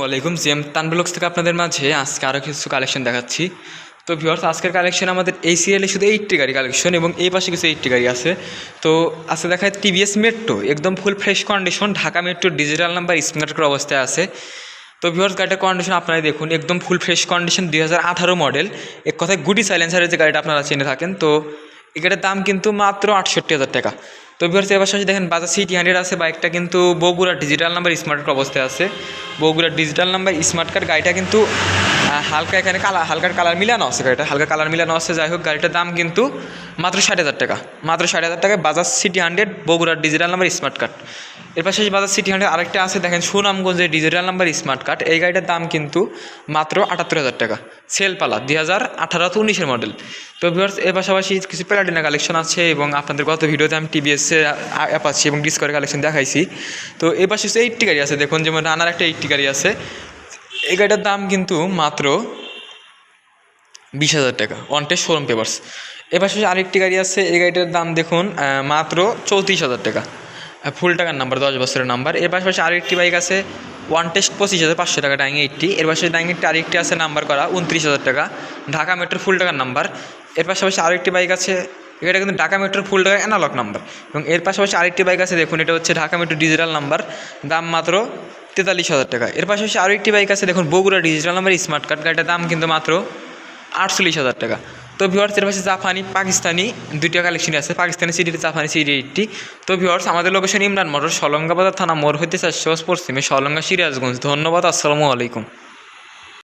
ওয়ালাইকুম জিএম তানবলক্স থেকে আপনাদের মাঝে আজকে আরও কিছু কালেকশন দেখাচ্ছি। তো ভিওর্স আজকের কালেকশন আমাদের এই সিরিয়ালে শুধু এইটটি গাড়ি কালেকশন এবং এই পাশে কিছু এইটটি গাড়ি আছে। তো আজকে দেখায় টিভিএস মেট্রো একদম full fresh condition Dhaka metro digital number smart card অবস্থায় আছে। তো ভিওর্স গাড়িটার কন্ডিশন আপনারা দেখুন, একদম ফুল ফ্রেশ কন্ডিশন দুই হাজার আঠারো মডেল এক কথায় গুডি সাইলেন্সারের যে গাড়িটা আপনারা চিনে থাকেন, তো এই গাড়ির দাম কিন্তু মাত্র আটষট্টি হাজার টাকা। তো ভিউয়ার্স, এবার সাথে দেখেন বাজার সিটি হান্ড্রেড আছে, বাইকটা কিন্তু Bogura digital number smart card অবস্থায় আছে। Bogura digital number smart card গাড়িটা কিন্তু হালকা এখানে কালার হালকার কালার মিলানো আছে গাড়িটা, হালকা কালার মিলানো আছে, যাই হোক, গাড়িটার দাম কিন্তু মাত্র ষাট হাজার টাকা। মাত্র ষাট হাজার টাকায় বাজাজ সিটি হান্ড্রেড বগুড়ার ডিজিটাল নাম্বার স্মার্ট কার্ড এর পাশে বাজাজ সিটি হান্ড্রেড আরেকটা আছে, দেখেন সুনামগঞ্জের ডিজিটাল নাম্বার স্মার্ট কার্ড এই গাড়িটার দাম কিন্তু মাত্র আটাত্তর হাজার টাকা। সেলপালা দুই হাজার আঠারো তো উনিশের মডেল তো ভিউয়ার্স এর পাশাপাশি কিছু প্যারাডিনা কালেকশন আছে এবং আপনাদের গত ভিডিওতে আমি টিভিএসে অ্যাপ আছে এবং ডিসকভারি কালেকশন দেখাইছি। তো এর পাশে এইটটি গাড়ি আছে, দেখুন যেমন রানার একটা এইটটি গাড়ি আছে। এই গাড়িটার দাম কিন্তু মাত্র বিশ হাজার টাকা ওয়ান্টেড শোরুম পেপার্স এর পাশাপাশি আরেকটি গাড়ি আছে, এই গাড়িটার দাম দেখুন মাত্র চৌত্রিশ হাজার টাকা। ফুল টাকার নাম্বার দশ বছরের নাম্বার এর পাশাপাশি আরেকটি বাইক আছে ওয়ান টেস্ট পঁচিশ হাজার পাঁচশো টাকা ডাইং এইটটি এর পাশে ডাইং এইটটি আরেকটি আছে নাম্বার করা, উনত্রিশ হাজার টাকা। ঢাকা মেট্রোর ফুল টাকার নাম্বার এর পাশাপাশি আরেকটি বাইক আছে এটা কিন্তু ঢাকা মেট্রোর ফুল টাকার অ্যানালগ নাম্বার এবং এর পাশাপাশি আরেকটি বাইক আছে, দেখুন, এটা হচ্ছে ঢাকা মেট্রো ডিজিটাল নাম্বার দাম মাত্র তেতাল্লিশ হাজার টাকা। এর পাশাপাশি আরও একটি বাইক আছে, দেখুন, Bogura digital number smart card গাড়িটার দাম কিন্তু মাত্র আটচল্লিশ হাজার টাকা। তো ভিওয়ার্স এর পাশে জাপানি, পাকিস্তানি দুইটা কালেকশন আছে, পাকিস্তানি সিডিটি জাপানি সিডি এইটটি তো ভিওয়ার্স আমাদের লোকেশন ইমরান মোটর সলঙ্গাবাজার থানা মোড় হইতে চারশো পশ্চিমে সলঙ্গা সিরাজগঞ্জ। ধন্যবাদ, আসসালামু আলাইকুম।